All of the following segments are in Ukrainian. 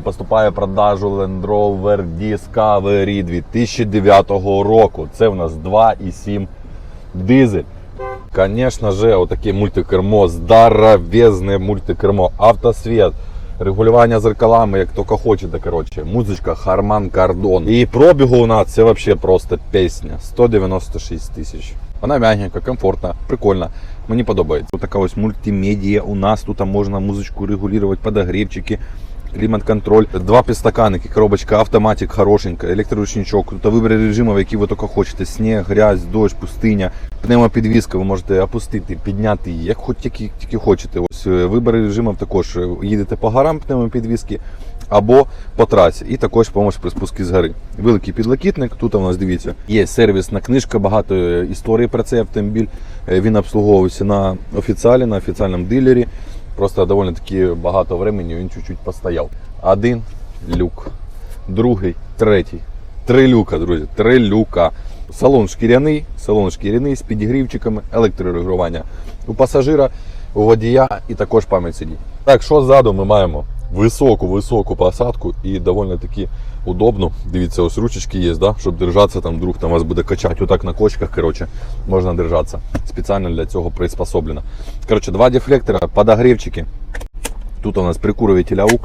Поступає в продажу Land Rover Discovery 2009 року. Це в нас 2,7 дизель. Конечно же, отаке мультикермо, здоровезне мультикермо, автосвіт, регулювання зеркалами, як тільки хочете, коротше. Музичка Харман Кардон. І пробігу у нас це вообще просто пісня. 196 тисяч. Вона м'ягенька, комфортна, прикольна. Мені подобається. Ось така ось мультимедія у нас. Тут можна музичку регулювати, подогрівчики. Клімат-контроль, два підстаканники, коробочка, автоматик хорошенька, електроручничок, тут вибір режимів, які ви тільки хочете. Сніг, грязь, дощ, пустиня, пневмопідвізка, ви можете опустити, підняти її, як хоч тільки, тільки хочете. Ось е, вибір режимів також е, їдете по горам пневмопідвізки або по трасі. І також допомога при спуску з гори. Великий підлокітник. Тут у нас дивіться, є сервісна книжка, багато е, історій про цей автомобіль. Він обслуговується на офіціалі, на офіціальному дилері. Просто доволі таки багато времени він чуть-чуть постояв. Один люк, другий, третій. Три люка, друзі, три люка. Салон шкіряний, салон шкіряний з підігрівчиками, електрорегулювання у пасажира, у водія і також пам'ять сидінь. Так, що ззаду ми маємо? Високу, високу посадку і доволі таки удобно. Дивіться, ось ручечки є, да? щоб держатися, там вдруг там вас буде качати. Отак на кочках, коротше, можна держатися. Спеціально для цього приспособлено. Коротше, два дефлектора, подогрівчики. Тут у нас прикурюватель AUX.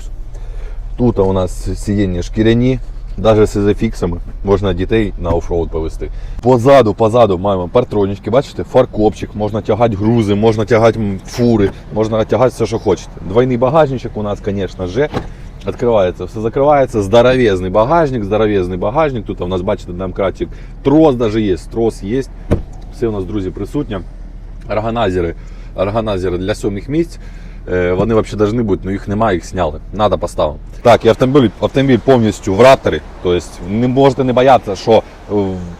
Тут у нас сидіння шкіряні, навіть з ізофіксами можна дітей на оффроуд повести. Позаду, позаду маємо партронічки, бачите, фаркопчик, можна тягати грузи, можна тягати м, фури, можна тягати все, що хочете. Двойний багажничок у нас, звісно же. Открывается, все закрывается, здоровезный багажник, здоровезный багажник. Тут у нас, бачите, домкратик, трос даже є, трос є. Все у нас, друзі, присутнє. Органайзери, органайзери для сьомих місць. Е, Вони взагалі повинні бути, але їх немає, їх зняли. Надо поставити. Так, і автомобіль, автомобіль повністю в рапторі. Тобто не можете не боятися, що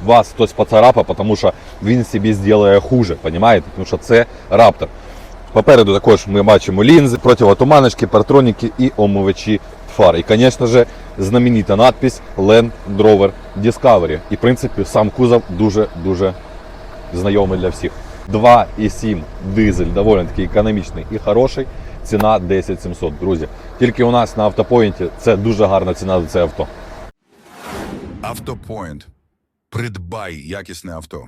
вас хтось поцарапа, тому що він собі зробить хуже, розумієте? Тому що це раптор. Попереду також ми бачимо лінзи, противотуманочки, партроніки і омивачі фар. І, звісно ж, знаменита надпись Land Rover Discovery. І, в принципі, сам кузов дуже-дуже знайомий для всіх. 2,7 дизель, доволі таки економічний і хороший. Ціна 10700, друзі. Тільки у нас на автопоінті це дуже гарна ціна за це авто. Автопоінт. Придбай якісне авто.